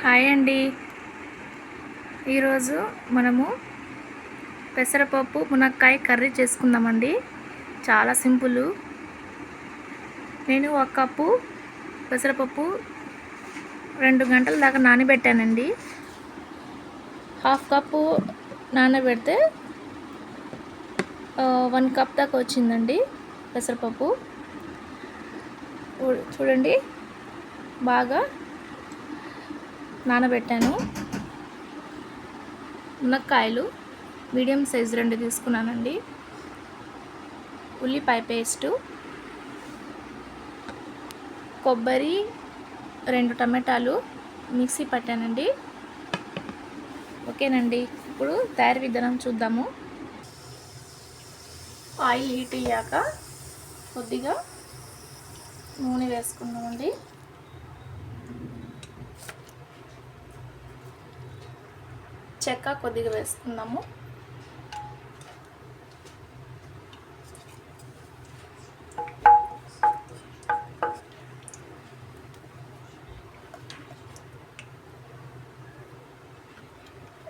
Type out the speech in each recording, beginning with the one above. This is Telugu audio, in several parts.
హాయ్ అండి. ఈరోజు మనము పెసరపప్పు మునక్కాయ కర్రీ చేసుకుందామండి. చాలా సింపుల్. నేను ఒక కప్పు పెసరపప్పు రెండు గంటల దాకా నానబెట్టానండి. హాఫ్ కప్పు నానబెడితే వన్ కప్ దాకా వచ్చిందండి పెసరపప్పు. చూడండి. బాగా నానబెట్టాను. మునక్కాయలు మీడియం సైజ్ రెండు తీసుకున్నానండి. ఉల్లిపాయ పేస్టు కొబ్బరి రెండు టమాటాలు మిక్సీ పట్టానండి. ఓకేనండి ఇప్పుడు తయారీ విధానం చూద్దాము. ఆయిల్ హీట్ అయ్యాక కొద్దిగా నూనె వేసుకుందామండి. చెక్క కొద్దిగా వేసుకుందాము.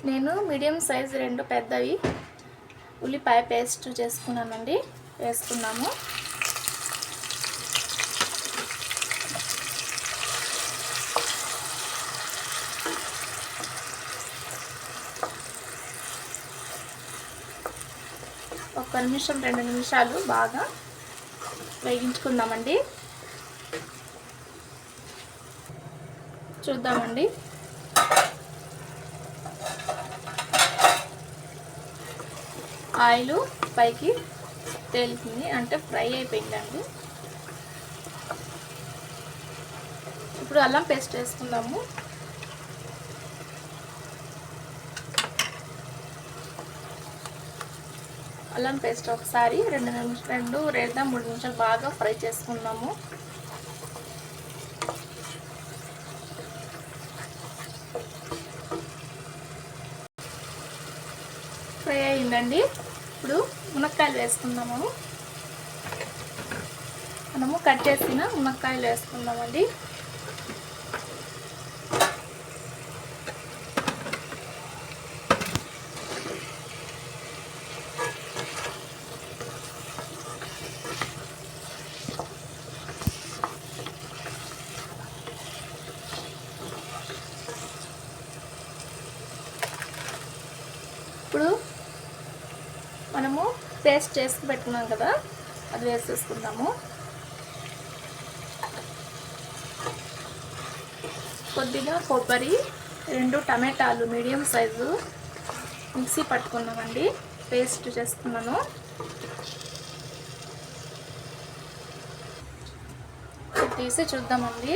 నేను మీడియం సైజ్ రెండు పెద్దవి ఉల్లిపాయ పేస్ట్ చేసుకున్నానండి వేసుకున్నాము. ఒక నిమిషం రెండు నిమిషాలు బాగా వేగించుకుందామండి. చూద్దామండి. ఆయిల్ పైకి తేలుతుంది అంటే ఫ్రై అయిపోయిందండి. ఇప్పుడు అల్లం పేస్ట్ వేసుకుందాము. అల్లం పేస్ట్ ఒకసారి రెండు నిమిషం రెండు లేదా మూడు నిమిషాలు బాగా ఫ్రై చేసుకుందాము. ఫ్రై అయిందండి. ఇప్పుడు మునక్కాయలు వేసుకుందాము. మనము కట్ చేసిన మునక్కాయలు వేసుకుందామండి. ఇప్పుడు మనము పేస్ట్ చేసి పెట్టుకున్నాం కదా అది వేసేసుకుందాము. కొద్దిగా కొబ్బరి రెండు టమాటాలు మీడియం సైజు మిక్సీ పట్టుకున్నామండి పేస్ట్ చేసుకున్నాను. తీసి చూద్దామండి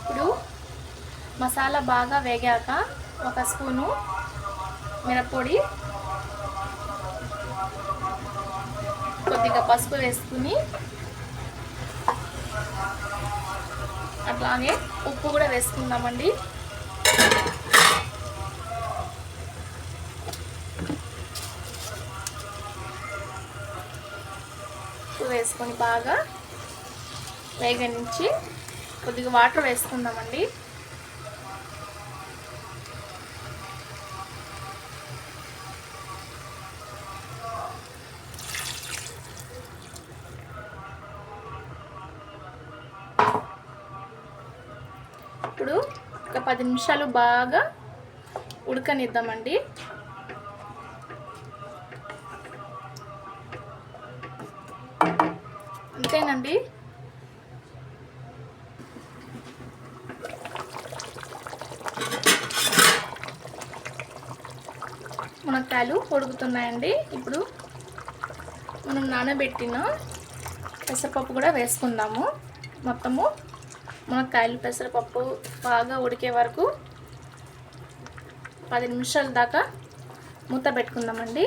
ఇప్పుడు మసాలా బాగా వేగాక ఒక స్పూను మిరప్పొడి కొద్దిగా పసుపు వేసుకుని అట్లాగే ఉప్పు కూడా వేసుకుందామండి. ఉప్పు వేసుకొని బాగా వేగనించి కొద్దిగా వాటర్ వేసుకుందామండి. పది నిమిషాలు బాగా ఉడకనిద్దామండి. అంతేనండి. మునక్కాయలు ఉడుకుతున్నాయండి ఇప్పుడు మనం నానబెట్టిన పెసరపప్పు కూడా వేసుకుందాము. మొత్తము మునక్కాయలు పెసరపప్పు బాగా ఉడికే వరకు పది నిమిషాల దాకా మూత పెట్టుకుందామండి.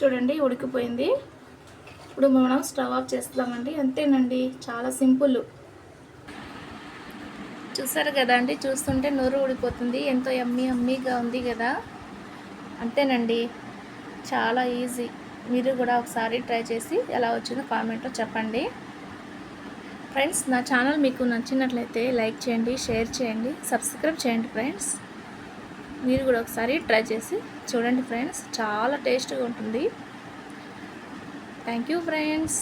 చూడండి ఉడికిపోయింది. ఇప్పుడు మనం స్టవ్ ఆఫ్ చేస్తామండి అంతేనండి చాలా సింపుల్. చూసారు కదా అండి చూస్తుంటే నోరు ఊడిపోతుంది ఎంతో ఎమ్మీ అమ్మీగా ఉంది కదా. అంతేనండి చాలా ఈజీ. మీరు కూడా ఒకసారి ట్రై చేసి ఎలా వచ్చిందో కామెంట్లో చెప్పండి. ఫ్రెండ్స్ నా ఛానల్ మీకు నచ్చినట్లయితే లైక్ చేయండి షేర్ చేయండి సబ్స్క్రైబ్ చేయండి ఫ్రెండ్స్. మీరు కూడా ఒకసారి ట్రై చేసి చూడండి ఫ్రెండ్స్ చాలా టేస్ట్గా ఉంటుంది. Thank you friends.